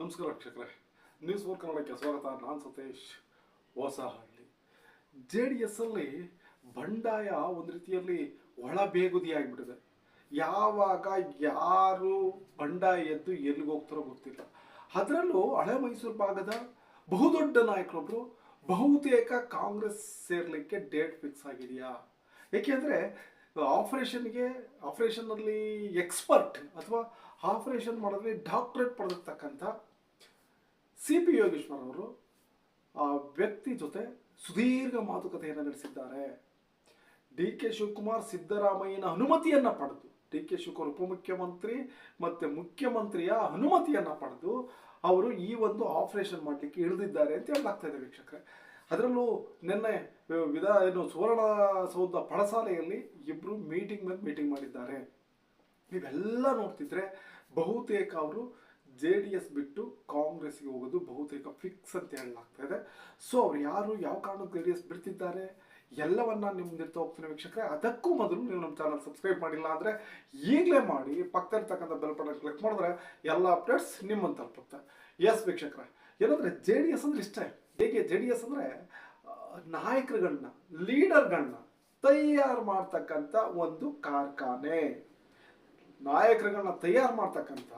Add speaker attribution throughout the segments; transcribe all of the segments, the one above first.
Speaker 1: ನಮಸ್ಕಾರ ವೀಕ್ಷಕರೇ. News four ಕನ್ನಡಕ್ಕೆ ಸ್ವಾಗತ. ನಾನು ಸತೀಶ್ ಹೊಸಹಳ್ಳಿ. ಜೆ ಡಿ ಎಸ್ಸಲ್ಲಿ ಬಂಡಾಯ ಒಂದು ರೀತಿಯಲ್ಲಿ ಒಳ ಬೇಗುದಿಯಾಗಿಬಿಟ್ಟಿದೆ ಯಾವಾಗ ಯಾರು ಬಂಡಾಯ ಎದ್ದು ಎಲ್ಲಿಗೆ ಹೋಗ್ತಾರೋ ಗೊತ್ತಿಲ್ಲ. ಅದರಲ್ಲೂ ಹಳೆ ಮೈಸೂರು ಭಾಗದ ಬಹುದೊಡ್ಡ ನಾಯಕರೊಬ್ಬರು ಬಹುತೇಕ ಕಾಂಗ್ರೆಸ್ ಸೇರ್ಲಿಕ್ಕೆ ಡೇಟ್ ಫಿಕ್ಸ್ ಆಗಿದೆಯಾ? ಏಕೆಂದರೆ ಆಪರೇಷನ್ಗೆ ಆಪರೇಷನ್ನಲ್ಲಿ ಎಕ್ಸ್ಪರ್ಟ್ ಅಥವಾ ಆಪರೇಷನ್ ಮಾಡೋದ್ರಲ್ಲಿ ಡಾಕ್ಟ್ರೇಟ್ ಪಡೆದಿರ್ತಕ್ಕಂಥ ಸಿ ಪಿ ಯೋಗೇಶ್ವರ್ ಅವರು ಆ ವ್ಯಕ್ತಿ ಜೊತೆ ಸುದೀರ್ಘ ಮಾತುಕತೆಯನ್ನು ನಡೆಸಿದ್ದಾರೆ. ಡಿ ಕೆ ಶಿವಕುಮಾರ್ ಸಿದ್ದರಾಮಯ್ಯನ ಅನುಮತಿಯನ್ನ ಪಡೆದು, ಡಿ ಕೆ ಶಿವಕುಮಾರ್ ಉಪಮುಖ್ಯಮಂತ್ರಿ ಮತ್ತೆ ಮುಖ್ಯಮಂತ್ರಿಯ ಅನುಮತಿಯನ್ನ ಪಡೆದು ಅವರು ಈ ಒಂದು ಆಪರೇಷನ್ ಮಾಡಲಿಕ್ಕೆ ಇಳಿದಿದ್ದಾರೆ ಅಂತ ಹೇಳಲಾಗ್ತಾ ಇದೆ ವೀಕ್ಷಕರೇ. ಅದರಲ್ಲೂ ನಿನ್ನೆ, ವಿಧ, ಏನು ಸುವರ್ಣ ಸೌಧ ಪಡಸಾಲೆಯಲ್ಲಿ ಇಬ್ಬರು ಮೀಟಿಂಗ್ ಮೇಲೆ ಮೀಟಿಂಗ್ ಮಾಡಿದ್ದಾರೆ. ಇವೆಲ್ಲ ನೋಡ್ತಿದ್ರೆ ಬಹುತೇಕ ಅವರು ಜೆ ಡಿ ಎಸ್ ಬಿಟ್ಟು ಕಾಂಗ್ರೆಸ್ಗೆ ಹೋಗೋದು ಬಹುತೇಕ ಫಿಕ್ಸ್ ಅಂತ ಹೇಳಲಾಗ್ತಾ ಇದೆ. ಸೊ ಅವ್ರು ಯಾರು, ಯಾವ ಕಾರಣಕ್ಕೆ ಜೆ ಡಿ ಎಸ್ ಬಿಡ್ತಿದ್ದಾರೆ? ಎಲ್ಲವನ್ನ ನಿಮ್ಮ ಮುಂದಿರ್ತಾ ಹೋಗ್ತೀನಿ ವೀಕ್ಷಕರೇ. ಅದಕ್ಕೂ ಮೊದಲು ನೀವು ನಮ್ಮ ಚಾನಲ್ ಸಬ್ಸ್ಕ್ರೈಬ್ ಮಾಡಿಲ್ಲ ಅಂದರೆ ಈಗಲೇ ಮಾಡಿ ಪಕ್ಕದಲ್ಲಿರ್ತಕ್ಕಂಥ ಬೆಲ್ ಬಟನ್ ಕ್ಲಿಕ್ ಮಾಡಿದ್ರೆ ಎಲ್ಲ ಅಪ್ಡೇಟ್ಸ್ ನಿಮ್ಮನ್ನು ತಲುಪುತ್ತೆ. ಎಸ್ ವೀಕ್ಷಕರೇ, ಏನಂದ್ರೆ ಜೆ ಡಿ ಎಸ್ ಅಂದ್ರೆ ಇಷ್ಟ ಹೇಗೆ ಜೆ ಡಿ ಎಸ್ ಅಂದರೆ ನಾಯಕರುಗಳನ್ನ ಲೀಡರ್ಗಳನ್ನ ತಯಾರು ಮಾಡ್ತಕ್ಕಂಥ ಒಂದು ಕಾರ್ಖಾನೆ. ನಾಯಕರುಗಳನ್ನ ತಯಾರು ಮಾಡ್ತಕ್ಕಂಥ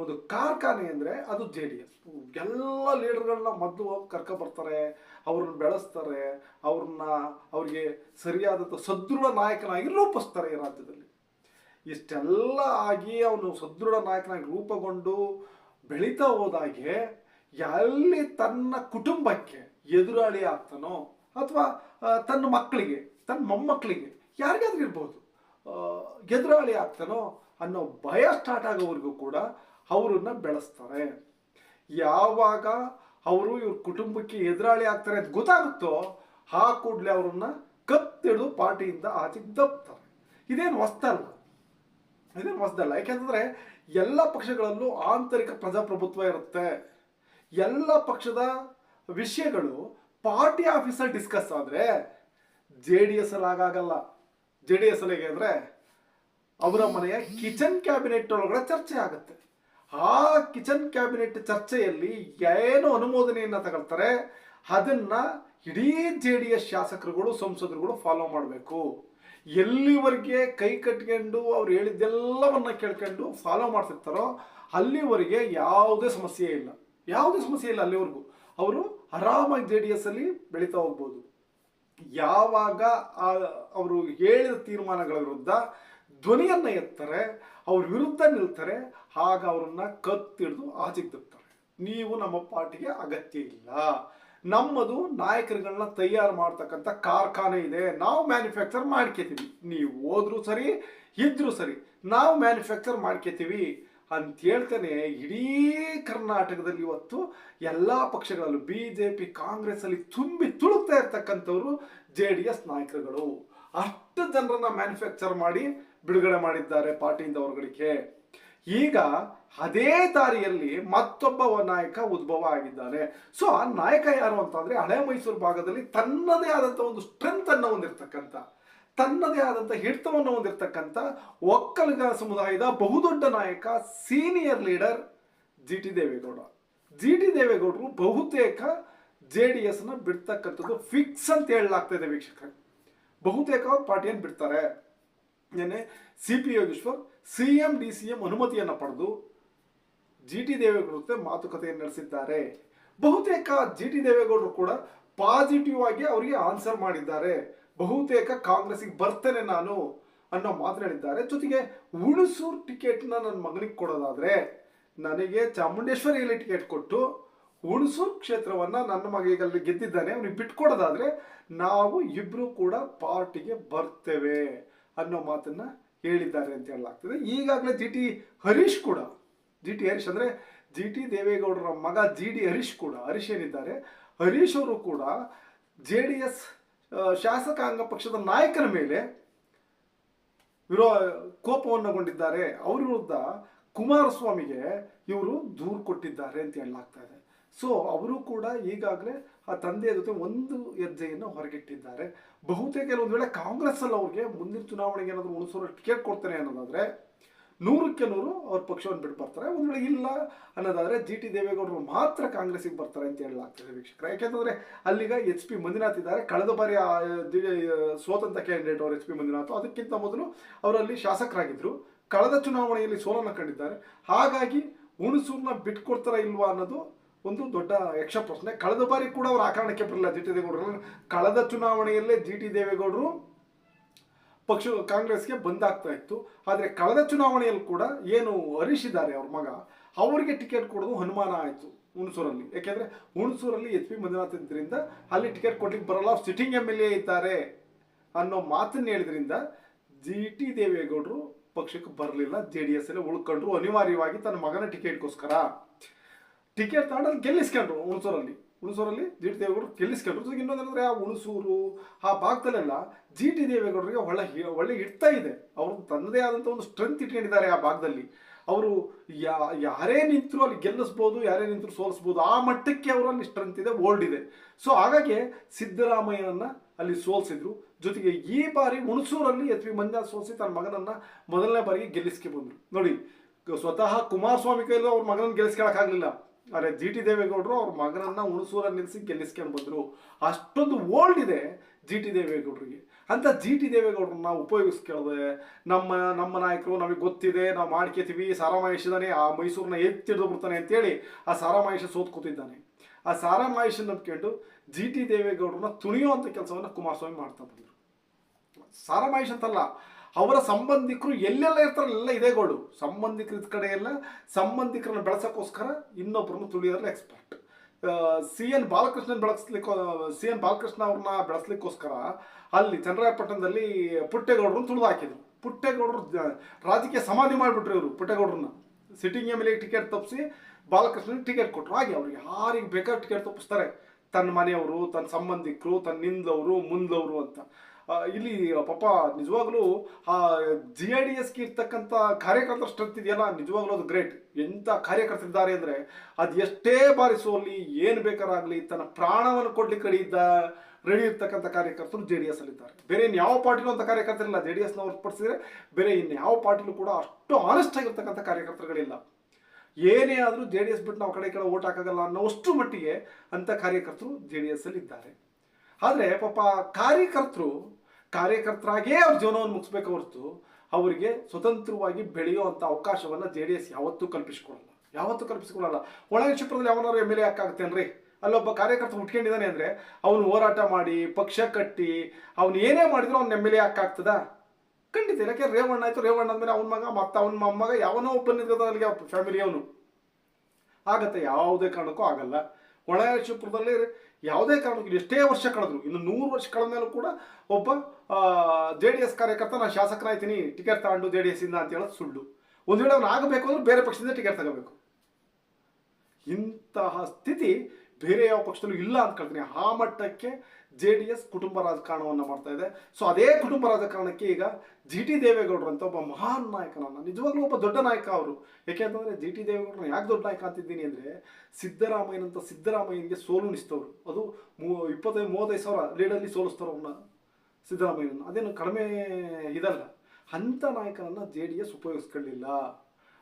Speaker 1: ಒಂದು ಕಾರ್ಖಾನೆ ಅಂದರೆ ಅದು ಜೆ ಡಿ ಎಸ್. ಎಲ್ಲ ಲೀಡರ್ಗಳನ್ನ ಮೊದಲು ಹೋಗಿ ಕರ್ಕೊ ಬರ್ತಾರೆ, ಅವ್ರನ್ನ ಬೆಳೆಸ್ತಾರೆ, ಅವ್ರನ್ನ ಅವ್ರಿಗೆ ಸರಿಯಾದಂಥ ಸದೃಢ ನಾಯಕನಾಗಿ ರೂಪಿಸ್ತಾರೆ ಈ ರಾಜ್ಯದಲ್ಲಿ. ಇಷ್ಟೆಲ್ಲ ಆಗಿ ಅವನು ಸದೃಢ ನಾಯಕನಾಗಿ ರೂಪುಗೊಂಡು ಬೆಳೀತಾ ಹೋದಾಗೆ ಎಲ್ಲಿ ತನ್ನ ಕುಟುಂಬಕ್ಕೆ ಎದುರಾಳಿ ಆಗ್ತಾನೋ ಅಥವಾ ತನ್ನ ಮಕ್ಕಳಿಗೆ, ತನ್ನ ಮೊಮ್ಮಕ್ಕಳಿಗೆ ಯಾರಿಗಾದ್ರೂ ಇರ್ಬೋದು ಎದುರಾಳಿ ಆಗ್ತಾನೋ ಅನ್ನೋ ಭಯ ಸ್ಟಾರ್ಟ್ ಆಗೋವರೆಗೂ ಕೂಡ ಅವರನ್ನು ಬೆಳೆಸ್ತಾರೆ. ಯಾವಾಗ ಅವರು ಇವ್ರ ಕುಟುಂಬಕ್ಕೆ ಎದುರಾಳಿ ಆಗ್ತಾರೆ ಅಂತ ಗೊತ್ತಾಗುತ್ತೋ ಆ ಕೂಡಲೇ ಅವ್ರನ್ನ ಕತ್ತಿಡಿದು ಪಾರ್ಟಿಯಿಂದ ಆಚೆಗೆ ದಬ್ತಾರೆ. ಇದೇನು ಹೊಸ್ತಲ್ಲ ಇದೇನು ಹೊಸದಲ್ಲ ಯಾಕೆಂದ್ರೆ ಎಲ್ಲ ಪಕ್ಷಗಳಲ್ಲೂ ಆಂತರಿಕ ಪ್ರಜಾಪ್ರಭುತ್ವ ಇರುತ್ತೆ. ಎಲ್ಲ ಪಕ್ಷದ ವಿಷಯಗಳು ಪಾರ್ಟಿ ಆಫೀಸಲ್ಲಿ ಡಿಸ್ಕಸ್ ಆದರೆ ಜೆ ಡಿ ಎಸ್ ಅಲ್ಲಿ ಆಗಾಗಲ್ಲ ಜೆ ಡಿ ಎಸ್ ಅಲ್ಲಿ ಹೇಗೆ ಅಂದರೆ ಅವರ ಮನೆಯ ಕಿಚನ್ ಕ್ಯಾಬಿನೆಟ್ ಒಳಗಡೆ ಚರ್ಚೆ ಆಗುತ್ತೆ. ಆ ಕಿಚನ್ ಕ್ಯಾಬಿನೆಟ್ ಚರ್ಚೆಯಲ್ಲಿ ಏನು ಅನುಮೋದನೆಯನ್ನ ತಗೊಳ್ತಾರೆ. ಅದನ್ನ ಇಡೀ ಜೆ ಡಿ ಎಸ್ ಶಾಸಕರುಗಳು, ಸಂಸದರುಗಳು ಫಾಲೋ ಮಾಡಬೇಕು. ಎಲ್ಲಿವರೆಗೆ ಕೈ ಕಟ್ಕೊಂಡು ಅವ್ರು ಹೇಳಿದ್ದೆಲ್ಲವನ್ನ ಕೇಳ್ಕೊಂಡು ಫಾಲೋ ಮಾಡ್ತಿರ್ತಾರೋ ಅಲ್ಲಿವರೆಗೆ ಯಾವುದೇ ಸಮಸ್ಯೆ ಇಲ್ಲ. ಯಾವುದೇ ಸಮಸ್ಯೆ ಇಲ್ಲ ಅಲ್ಲಿವರೆಗೂ. ಅವರು ಆರಾಮಾಗಿ ಜೆ ಡಿ ಎಸ್ ಅಲ್ಲಿ ಬೆಳೀತಾ ಹೋಗ್ಬೋದು. ಯಾವಾಗ ಅವರು ಹೇಳಿದ ತೀರ್ಮಾನಗಳ ವಿರುದ್ಧ ಧ್ವನಿಯನ್ನ ಎತ್ತಾರೆ, ಅವ್ರ ವಿರುದ್ಧ ನಿಲ್ತಾರೆ ಆಗ ಅವ್ರನ್ನ ಕತ್ತಿಡಿದು ಆಚೆಗೆ ತರ್ತಾರೆ ನೀವು ನಮ್ಮ ಪಾರ್ಟಿಗೆ ಅಗತ್ಯ ಇಲ್ಲ. ನಮ್ಮದು ನಾಯಕರುಗಳನ್ನ ತಯಾರು ಮಾಡ್ತಕ್ಕಂಥ ಕಾರ್ಖಾನೆ ಇದೆ. ನಾವು ಮ್ಯಾನುಫ್ಯಾಕ್ಚರ್ ಮಾಡ್ಕೋತೀವಿ. ನೀವು ಹೋದ್ರೂ ಸರಿ, ಇದ್ರು ಸರಿ, ನಾವು ಮ್ಯಾನುಫ್ಯಾಕ್ಚರ್ ಮಾಡ್ಕೋತೀವಿ. ಅಂತ ಹೇಳ್ತಾನೆ, ಇಡೀ ಕರ್ನಾಟಕದಲ್ಲಿ ಇವತ್ತು ಎಲ್ಲ ಪಕ್ಷಗಳಲ್ಲೂ ಬಿ ಜೆ ಪಿ ಕಾಂಗ್ರೆಸ್ ಅಲ್ಲಿ ತುಂಬಿ ತುಳುಕ್ತಾ ಇರ್ತಕ್ಕಂಥವ್ರು ಜೆ ಡಿ ಎಸ್ ನಾಯಕರುಗಳು. ಅಷ್ಟು ಜನರನ್ನ ಮ್ಯಾನುಫ್ಯಾಕ್ಚರ್ ಮಾಡಿ ಬಿಡುಗಡೆ ಮಾಡಿದ್ದಾರೆ ಪಾರ್ಟಿಯಿಂದ ಹೊರಗಡೆಗೆ. ಈಗ ಅದೇ ದಾರಿಯಲ್ಲಿ ಮತ್ತೊಬ್ಬ ನಾಯಕ ಉದ್ಭವ ಆಗಿದ್ದಾನೆ. ಸೊ ಆ ನಾಯಕ ಯಾರು ಅಂತಂದ್ರೆ ಹಳೆ ಮೈಸೂರು ಭಾಗದಲ್ಲಿ ತನ್ನದೇ ಆದಂತ ಒಂದು ಸ್ಟ್ರೆಂತ್ ಅನ್ನ ಹೊಂದಿರತಕ್ಕಂಥ ತನ್ನದೇ ಆದಂಥ ಹಿಡಿತವನ್ನು ಹೊಂದಿರತಕ್ಕಂಥ ಒಕ್ಕಲಿಗ ಸಮುದಾಯದ ಬಹುದೊಡ್ಡ ನಾಯಕ senior leader G T Devegowda. G T ದೇವೇಗೌಡರು ಬಹುತೇಕ ಜೆ ಡಿ ಎಸ್ನ ಬಿಡ್ತಕ್ಕಂಥದ್ದು ಫಿಕ್ಸ್ ಅಂತ ಹೇಳಲಾಗ್ತಾ ಇದೆ ವೀಕ್ಷಕರು. ಬಹುತೇಕ ಅವ್ರು ಪಾರ್ಟಿಯನ್ನು ಬಿಡ್ತಾರೆ. ನೆನ್ನೆ C P Yogeshwar C M D C M ಅನುಮತಿಯನ್ನು ಪಡೆದು ಜಿ ಟಿ ದೇವೇಗೌಡರ ಮಾತುಕತೆಯನ್ನು ನಡೆಸಿದ್ದಾರೆ. ಬಹುತೇಕ ಜಿ ಟಿ ದೇವೇಗೌಡರು ಕೂಡ ಪಾಸಿಟಿವ್ ಆಗಿ ಅವರಿಗೆ ಆನ್ಸರ್ ಮಾಡಿದ್ದಾರೆ. ಬಹುತೇಕ ಕಾಂಗ್ರೆಸ್ಗೆ ಬರ್ತೇನೆ ನಾನು ಅನ್ನೋ ಮಾತನಾಡಿದ್ದಾರೆ ಜೊತೆಗೆ ಹುಣಸೂರು ಟಿಕೆಟ್ನ ನನ್ನ ಮಗನಿಗೆ ಕೊಡೋದಾದ್ರೆ ನನಗೆ ಚಾಮುಂಡೇಶ್ವರಿಯಲ್ಲಿ ಟಿಕೆಟ್ ಕೊಟ್ಟು ಹುಣಸೂರು ಕ್ಷೇತ್ರವನ್ನ ನನ್ನ ಮಗಲ್ಲಿ ಗೆದ್ದಿದ್ದಾನೆ, ಅವನಿಗೆ ಬಿಟ್ಕೊಡೋದಾದರೆ ನಾವು ಇಬ್ರು ಕೂಡ ಪಾರ್ಟಿಗೆ ಬರ್ತೇವೆ. ಅನ್ನೋ ಮಾತನ್ನ ಹೇಳಿದ್ದಾರೆ ಅಂತ ಹೇಳಲಾಗ್ತದೆ. ಈಗಾಗಲೇ ಜಿ ಟಿ ಹರೀಶ್ ಕೂಡ, ಜಿ ಟಿ ಹರೀಶ್ ಅಂದ್ರೆ ಜಿ ಟಿ ದೇವೇಗೌಡರ ಮಗ ಜಿ ಡಿ ಹರೀಶ್ ಕೂಡ, ಹರೀಶ್ ಏನಿದ್ದಾರೆ, ಹರೀಶ್ ಅವರು ಕೂಡ ಜೆ ಡಿ ಎಸ್ ಶಾಸಕಾಂಗ ಪಕ್ಷದ ನಾಯಕನ ಮೇಲೆ ವಿರೋ, ಕೋಪವನ್ನಗೊಂಡಿದ್ದಾರೆ. ಅವ್ರ ವಿರುದ್ಧ ಕುಮಾರಸ್ವಾಮಿಗೆ ಇವರು ದೂರು ಕೊಟ್ಟಿದ್ದಾರೆ ಅಂತ ಹೇಳಲಾಗ್ತಾ ಇದೆ. ಸೊ ಅವರು ಕೂಡ ಈಗಾಗಲೇ ಆ ತಂದೆಯ ಜೊತೆ ಒಂದು ಹೆಜ್ಜೆಯನ್ನು ಹೊರಗಿಟ್ಟಿದ್ದಾರೆ. ಬಹುತೇಕ ಒಂದು ವೇಳೆ ಕಾಂಗ್ರೆಸ್ ಅಲ್ಲಿ ಅವ್ರಿಗೆ ಮುಂದಿನ ಚುನಾವಣೆಗೆ ಏನಾದರೂ ಹುಣಸೂರು ಟಿಕೆಟ್ ಕೊಡ್ತಾರೆ ಅನ್ನೋದಾದ್ರೆ ನೂರಕ್ಕೆ ನೂರು ಅವ್ರ ಪಕ್ಷವನ್ನು ಬಿಟ್ಟು ಬರ್ತಾರೆ. ಒಂದು ವೇಳೆ ಇಲ್ಲ ಅನ್ನೋದಾದ್ರೆ ಜಿ ಟಿ ದೇವೇಗೌಡರು ಮಾತ್ರ ಕಾಂಗ್ರೆಸ್ಸಿಗೆ ಬರ್ತಾರೆ ಅಂತ ಹೇಳಲಾಗ್ತದೆ ವೀಕ್ಷಕರ. ಯಾಕೆಂತಂದ್ರೆ ಅಲ್ಲಿಗ ಎಚ್ ಪಿ ಮಂಜುನಾಥ್ ಇದ್ದಾರೆ. ಕಳೆದ ಬಾರಿ ಸ್ವತಂತ್ರ ಕ್ಯಾಂಡಿಡೇಟ್ ಅವರು ಎಚ್ ಪಿ ಮಂಜುನಾಥ್. ಅದಕ್ಕಿಂತ ಮೊದಲು ಅವರಲ್ಲಿ ಶಾಸಕರಾಗಿದ್ರು. ಕಳೆದ ಚುನಾವಣೆಯಲ್ಲಿ ಸೋಲನ್ನು ಕಂಡಿದ್ದಾರೆ. ಹಾಗಾಗಿ ಹುಣಸೂರನ್ನ ಬಿಟ್ಕೊಡ್ತಾರ ಇಲ್ವಾ ಅನ್ನೋದು ಒಂದು ದೊಡ್ಡ ಯಕ್ಷ ಪ್ರಶ್ನೆ. ಕಳೆದ ಬಾರಿ ಕೂಡ ಅವರು ಆಕರಣಕ್ಕೆ ಕಾರಣಕ್ಕೆ ಬರಲಿಲ್ಲ ಜಿ ಟಿ ದೇವೇಗೌಡರು. ಕಳೆದ ಚುನಾವಣೆಯಲ್ಲೇ ಜಿ ಟಿ ದೇವೇಗೌಡರು ಪಕ್ಷ, ಕಾಂಗ್ರೆಸ್ಗೆ ಬಂದಾಗ್ತಾ ಇತ್ತು. ಆದರೆ ಕಳೆದ ಚುನಾವಣೆಯಲ್ಲಿ ಕೂಡ ಏನು ಹರಿಸಿದ್ದಾರೆ ಅವ್ರ ಮಗ, ಅವರಿಗೆ ಟಿಕೆಟ್ ಕೊಡೋದು ಅನುಮಾನ ಆಯಿತು ಹುಣಸೂರಲ್ಲಿ. ಯಾಕೆಂದರೆ ಹುಣಸೂರಲ್ಲಿ ಎಚ್ ಪಿ ಮಂಜುನಾಥ್ ಇದ್ದರಿಂದ ಅಲ್ಲಿ ಟಿಕೆಟ್ ಕೊಡ್ಲಿಕ್ಕೆ ಬರಲ್ಲ ಸಿಟ್ಟಿಂಗ್ ಎಂ ಎಲ್ ಎ ಇದ್ದಾರೆ ಅನ್ನೋ ಮಾತನ್ನು ಹೇಳಿದ್ರಿಂದ ಜಿ ಟಿ ದೇವೇಗೌಡರು ಪಕ್ಷಕ್ಕೆ ಬರಲಿಲ್ಲ. ಜೆ ಡಿ ಎಸ್ ಅಲ್ಲಿ ಉಳ್ಕೊಂಡ್ರು. ಅನಿವಾರ್ಯವಾಗಿ ತನ್ನ ಮಗನ ಟಿಕೆಟ್ಗೋಸ್ಕರ. ಟಿಕೆಟ್ ತಗೊಂಡು ಗೆಲ್ಲಿಸ್ಕೊಂಡ್ರು ಹುಣಸೂರಲ್ಲಿ. ಹುಣಸೂರಲ್ಲಿ ಜಿ ಟಿ ದೇವೇಗೌಡರು ಗೆಲ್ಲಿಸ್ಕೊಂಡ್ರು. ಜೊತೆಗೆ ಇನ್ನೊಂದೇನಂದ್ರೆ ಆ ಹುಣಸೂರು, ಆ ಭಾಗದಲ್ಲೆಲ್ಲ ಜಿ ಟಿ ದೇವೇಗೌಡರಿಗೆ ಒಳ್ಳೆ ಒಳ್ಳೆ ಇಡ್ತಾ ಇದೆ. ಅವರು ತನ್ನದೇ ಆದಂಥ ಒಂದು ಸ್ಟ್ರೆಂತ್ ಇಟ್ಕೊಂಡಿದ್ದಾರೆ ಆ ಭಾಗದಲ್ಲಿ. ಅವರು ಯಾ, ಯಾರೇ ನಿಂತರೂ ಅಲ್ಲಿ ಗೆಲ್ಲಿಸ್ಬೋದು, ಯಾರೇ ನಿಂತರೂ ಸೋಲಿಸ್ಬೋದು, ಆ ಮಟ್ಟಕ್ಕೆ ಅವರಲ್ಲಿ ಸ್ಟ್ರೆಂತ್ ಇದೆ ಓಲ್ಡ್ ಇದೆ. ಸೊ ಹಾಗಾಗಿ ಸಿದ್ದರಾಮಯ್ಯನನ್ನು ಅಲ್ಲಿ ಸೋಲಿಸಿದ್ರು. ಜೊತೆಗೆ ಈ ಬಾರಿ ಹುಣಸೂರಲ್ಲಿ ಎಚ್ ಪಿ ಮಂಜ ಸೋಲಿಸಿ ತನ್ನ ಮಗನನ್ನು ಮೊದಲನೇ ಬಾರಿಗೆ ಗೆಲ್ಲಿಸ್ಕೆ ಬಂದರು. ನೋಡಿ, ಸ್ವತಃ ಕುಮಾರಸ್ವಾಮಿ ಕೈಲೂ ಅವ್ರ ಮಗನನ್ನು ಗೆಲ್ಲಿಸ್ಕೊಳಕ್ಕಾಗಲಿಲ್ಲ. ಆದರೆ ಜಿ ಟಿ ದೇವೇಗೌಡರು ಅವ್ರ ಮಗನನ್ನ ಹುಣಸೂರಲ್ಲಿ ನಿಲ್ಲಿಸಿ ಗೆಲ್ಲಿಸ್ಕೊಂಡು ಬಂದರು. ಅಷ್ಟೊಂದು ಓಲ್ಡ್ ಇದೆ ಜಿ ಟಿ ದೇವೇಗೌಡರಿಗೆ. ಅಂತ ಜಿ ಟಿ ದೇವೇಗೌಡರನ್ನ ಉಪಯೋಗಿಸ್ಕೊಳ್ಳದೆ ನಮ್ಮ ನಮ್ಮ ನಾಯಕರು ನಮಗೆ ಗೊತ್ತಿದೆ, ನಾವು ಮಾಡ್ಕೋತೀವಿ ಸಾರಾಮಹೇಶನೇ ಆ ಮೈಸೂರನ್ನ ಎತ್ತಿಡ್ದು ಬಿಡ್ತಾನೆ ಅಂತೇಳಿ ಆ ಸಾರಾಮಹೇಶ ಸೋತ್ಕೋತಿದ್ದಾನೆ ಆ ಸಾರಾಮಹೇಶನ್ ನಂಬ್ಕೊಂಡು ಜಿ ಟಿ ದೇವೇಗೌಡರನ್ನ ತುಣಿಯುವಂಥ ಕೆಲಸವನ್ನು ಕುಮಾರಸ್ವಾಮಿ ಮಾಡ್ತಾ ಬಂದರು. ಸಾರಾಮಹೇಶ್ ಅಂತಲ್ಲ ಅವರ ಸಂಬಂಧಿಕರು ಎಲ್ಲೆಲ್ಲ ಇರ್ತಾರಲ್ಲ ಇದೇ ಗೋಳು. ಸಂಬಂಧಿಕರ ಕಡೆ ಎಲ್ಲ, ಸಂಬಂಧಿಕರನ್ನ ಬೆಳೆಸೋಕ್ಕೋಸ್ಕರ ಇನ್ನೊಬ್ಬರನ್ನು ತುಳಿಯೋದ್ರಲ್ಲಿ ಎಕ್ಸ್ಪರ್ಟ್ ಸಿ ಎನ್ ಬಾಲಕೃಷ್ಣನ್ ಬೆಳೆಸ್ಲಿಕ್ಕೆ ಸಿ ಎನ್ ಬಾಲಕೃಷ್ಣ ಅವ್ರನ್ನ ಬೆಳೆಸ್ಲಿಕ್ಕೋಸ್ಕರ ಅಲ್ಲಿ ಚಂದ್ರಾಯಪಟ್ಟಣದಲ್ಲಿ ಪುಟ್ಟೇಗೌಡರನ್ನ ತುಳಿದು ಹಾಕಿದ್ರು. ಪುಟ್ಟೇಗೌಡರು ರಾಜಕೀಯ ಸಮಾಧಿ ಮಾಡಿಬಿಟ್ರು ಇವರು ಪುಟ್ಟೇಗೌಡರನ್ನ. Sitting M L A ticket ತಪ್ಪಿಸಿ ಬಾಲಕೃಷ್ಣನಿಗೆ ಟಿಕೆಟ್ ಕೊಟ್ಟರು ಹಾಗೆ ಅವ್ರಿಗೆ ಯಾರಿಗೆ ಬೇಕಾದ್ರೆ ಟಿಕೆಟ್ ತಪ್ಪಿಸ್ತಾರೆ. ತನ್ನ ಮನೆಯವರು, ತನ್ನ ಸಂಬಂಧಿಕರು, ತನ್ನ ನಿಂದವರು, ಮುಂದವರು ಅಂತ. ಇಲ್ಲಿ ಪಾಪ ನಿಜವಾಗ್ಲೂ ಆ ಜಿ ಐ ಡಿ ಎಸ್ಗೆ ಇರ್ತಕ್ಕಂಥ ಕಾರ್ಯಕರ್ತರ ಸ್ಟ್ರೆಂತ್ ಇದೆಯಲ್ಲ ನಿಜವಾಗ್ಲೂ ಅದು ಗ್ರೇಟ್ ಎಂಥ ಕಾರ್ಯಕರ್ತರಿದ್ದಾರೆ ಅಂದರೆ, ಅದು ಎಷ್ಟೇ ಬಾರಿ ಸೋಲಿ ಏನು ಬೇಕಾರಾಗಲಿ ತನ್ನ ಪ್ರಾಣವನ್ನು ಕೊಡ್ಲಿಕ್ಕೆ ರೆಡಿ ಇದ್ದ ರೆಡಿ ಇರ್ತಕ್ಕಂಥ ಕಾರ್ಯಕರ್ತರು ಜೆ ಡಿ ಎಸ್ ಅಲ್ಲಿದ್ದಾರೆ. ಬೇರೆ ಇನ್ಯಾವ ಪಾರ್ಟಿಲೂ ಅಂತ ಕಾರ್ಯಕರ್ತರಿಲ್ಲ. ಜೆ ಡಿ ಎಸ್ನ ಹೊರತುಪಡಿಸಿದ್ರೆ ಬೇರೆ ಇನ್ಯಾವ ಪಾರ್ಟಿಲೂ ಕೂಡ ಅಷ್ಟು ಆನೆಸ್ಟ್ ಆಗಿರ್ತಕ್ಕಂಥ ಕಾರ್ಯಕರ್ತರುಗಳಿಲ್ಲ. ಏನೇ ಆದರೂ ಜೆ ಡಿ ಎಸ್ ಬಿಟ್ಟು ನಾವು ಕಡೆ ಕಡೆ ಓಟ್ ಹಾಕಾಗಲ್ಲ ಅನ್ನೋಷ್ಟು ಮಟ್ಟಿಗೆ ಅಂತ ಕಾರ್ಯಕರ್ತರು ಜೆ ಡಿ ಎಸ್ ಅಲ್ಲಿ ಇದ್ದಾರೆ ಆದರೆ ಪಾಪ ಕಾರ್ಯಕರ್ತರು, ಕಾರ್ಯಕರ್ತರಾಗೇ ಅವ್ರ ಜೀವನವನ್ನು ಮುಗಿಸ್ಬೇಕು ಹೊರತು ಅವರಿಗೆ ಸ್ವತಂತ್ರವಾಗಿ ಬೆಳೆಯುವಂಥ ಅವಕಾಶವನ್ನು ಜೆ ಡಿ ಎಸ್ ಯಾವತ್ತೂ ಕಲ್ಪಿಸಿಕೊಡಲ್ಲ. ಯಾವತ್ತೂ ಕಲ್ಪಿಸಿಕೊಡಲ್ಲ. ಒಳಗೆ ಕ್ಷೇತ್ರದಲ್ಲಿ ಯಾವನಾದ್ರು ಎಂ ಎಲ್ ಎ ಹಾಕಾಗ್ತೇನ್ರಿ ಅಲ್ಲೊಬ್ಬ ಕಾರ್ಯಕರ್ತ ಹುಟ್ಕೊಂಡಿದ್ದಾನೆ ಅಂದರೆ ಅವನು ಹೋರಾಟ ಮಾಡಿ, ಪಕ್ಷ ಕಟ್ಟಿ, ಅವನು ಏನೇ ಮಾಡಿದ್ರು ಅವ್ನು ಎಂ ಎಲ್ ಎ ಹಾಕಾಗ್ತದ ಖಂಡಿತ. ಯಾಕೆ ರೇವಣ್ಣ ಆಯಿತು, ರೇವಣ್ಣ ಅಂದಮೇಲೆ ಅವನ ಮಗ, ಮತ್ತೆ ಅವನ ಮೊಮ್ಮಗ ಯಾವನೋ ಒಬ್ಬ ನಿಂತಿರ್ತಾನೆ ಅಲ್ಲಿಗೆ ಫ್ಯಾಮಿಲಿ ಅವನು. ಆಗತ್ತೆ, ಯಾವುದೇ ಕಾರಣಕ್ಕೂ ಆಗಲ್ಲ. ಒಳಯಶಪುರದಲ್ಲಿ ಯಾವುದೇ ಕಾರಣಕ್ಕೂ ಎಷ್ಟೇ ವರ್ಷ ಕಳೆದ್ರು, ಇನ್ನು ನೂರು ವರ್ಷ ಕಳೆದ ಮೇಲೂ ಕೂಡ ಒಬ್ಬ ಜೆ ಡಿ ಎಸ್ ಕಾರ್ಯಕರ್ತ ನಾನು ಶಾಸಕನಾಯ್ತೀನಿ, ಟಿಕೆಟ್ ತಗೊಂಡು ಜೆ ಡಿ ಎಸ್ ಇಂದ ಅಂತ ಹೇಳೋದು ಸುಳ್ಳು. ಒಂದು ವೇಳೆ ಅವನು ಆಗಬೇಕು ಅಂದ್ರೆ ಬೇರೆ ಪಕ್ಷದಿಂದ ಟಿಕೆಟ್ ತಗೋಬೇಕು. ಇಂತಹ ಸ್ಥಿತಿ ಬೇರೆ ಯಾವ ಪಕ್ಷದಲ್ಲೂ ಇಲ್ಲ ಅಂತ ಕೇಳ್ತೀನಿ. ಆ ಮಟ್ಟಕ್ಕೆ ಜೆ ಡಿ ಎಸ್ ಕುಟುಂಬ ರಾಜಕಾರಣವನ್ನು ಮಾಡ್ತಾ ಇದೆ. ಸೊ ಅದೇ ಕುಟುಂಬ ರಾಜಕಾರಣಕ್ಕೆ ಈಗ ಜಿ ಟಿ ದೇವೇಗೌಡರು ಅಂತ ಒಬ್ಬ ಮಹಾನ್ ನಾಯಕನನ್ನು, ನಿಜವಾಗ್ಲೂ ಒಬ್ಬ ದೊಡ್ಡ ನಾಯಕ ಅವರು. ಯಾಕೆಂತಂದರೆ ಜಿ ಟಿ ದೇವೇಗೌಡರನ್ನ ಯಾಕೆ ದೊಡ್ಡ ನಾಯಕ ಅಂತಿದ್ದೀನಿ ಅಂದರೆ ಸಿದ್ದರಾಮಯ್ಯನಂತ ಸಿದ್ದರಾಮಯ್ಯನಿಗೆ ಸೋಲು ನಿಸ್ತವ್ರು ಅದು ಮೂ ಇಪ್ಪತ್ತೈದು ಮೂವತ್ತೈದು ಸಾವಿರ ಲೀಡಲ್ಲಿ ಸೋಲಿಸ್ತಾರೆ ಅವ್ರನ್ನ ಸಿದ್ದರಾಮಯ್ಯನ ಅದೇನು ಕಡಿಮೆ ಇದಲ್ಲ. ಅಂಥ ನಾಯಕನನ್ನು ಜೆ ಡಿ ಎಸ್ ಉಪಯೋಗಿಸ್ಕೊಳ್ಳಿಲ್ಲ.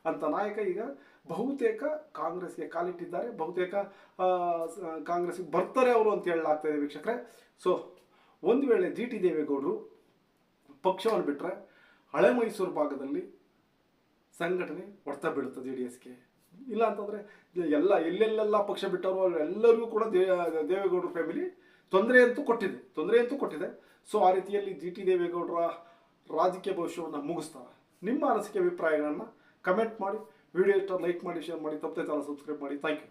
Speaker 1: ಅಂತ ನಾಯಕ ಈಗ ಬಹುತೇಕ ಕಾಂಗ್ರೆಸ್ಗೆ ಕಾಲಿಟ್ಟಿದ್ದಾರೆ. ಬಹುತೇಕ ಕಾಂಗ್ರೆಸ್ಗೆ ಬರ್ತಾರೆ ಅವರು ಅಂತ ಹೇಳಲಾಗ್ತಾ ಇದೆ ವೀಕ್ಷಕರೇ. ಸೊ ಒಂದು ವೇಳೆ ಜಿ ಟಿ ದೇವೇಗೌಡರು ಪಕ್ಷವನ್ನು ಬಿಟ್ಟರೆ ಹಳೆ ಮೈಸೂರು ಭಾಗದಲ್ಲಿ ಸಂಘಟನೆ ಹೊಡೆತ ಬೀಳುತ್ತೆ ಜೆ ಡಿ ಎಸ್ಗೆ. ಇಲ್ಲ ಅಂತಂದರೆ ಎಲ್ಲ, ಎಲ್ಲೆಲ್ಲೆಲ್ಲ ಪಕ್ಷ ಬಿಟ್ಟವರು ಎಲ್ಲರಿಗೂ ಕೂಡ ದೇ, ದೇವೇಗೌಡರ ಫ್ಯಾಮಿಲಿ ತೊಂದರೆ ಅಂತೂ ಕೊಟ್ಟಿದೆ, ತೊಂದರೆ ಅಂತೂ ಕೊಟ್ಟಿದೆ. ಸೊ ಆ ರೀತಿಯಲ್ಲಿ ಜಿ ಟಿ ದೇವೇಗೌಡರ ರಾಜಕೀಯ ಭವಿಷ್ಯವನ್ನು ಮುಗಿಸ್ತಾರೆ. ನಿಮ್ಮ ಅನಿಸಿಕೆ, ಅಭಿಪ್ರಾಯಗಳನ್ನು ಕಮೆಂಟ್ ಮಾಡಿ ವಿಡಿಯೋ ಇಷ್ಟ ಲೈಕ್ ಮಾಡಿ ಶೇರ್ ಮಾಡಿ ತಪ್ಪದೆ ಚಾನಲ್ ಸಬ್ಸ್ಕ್ರೈಬ್ ಮಾಡಿ. Thank you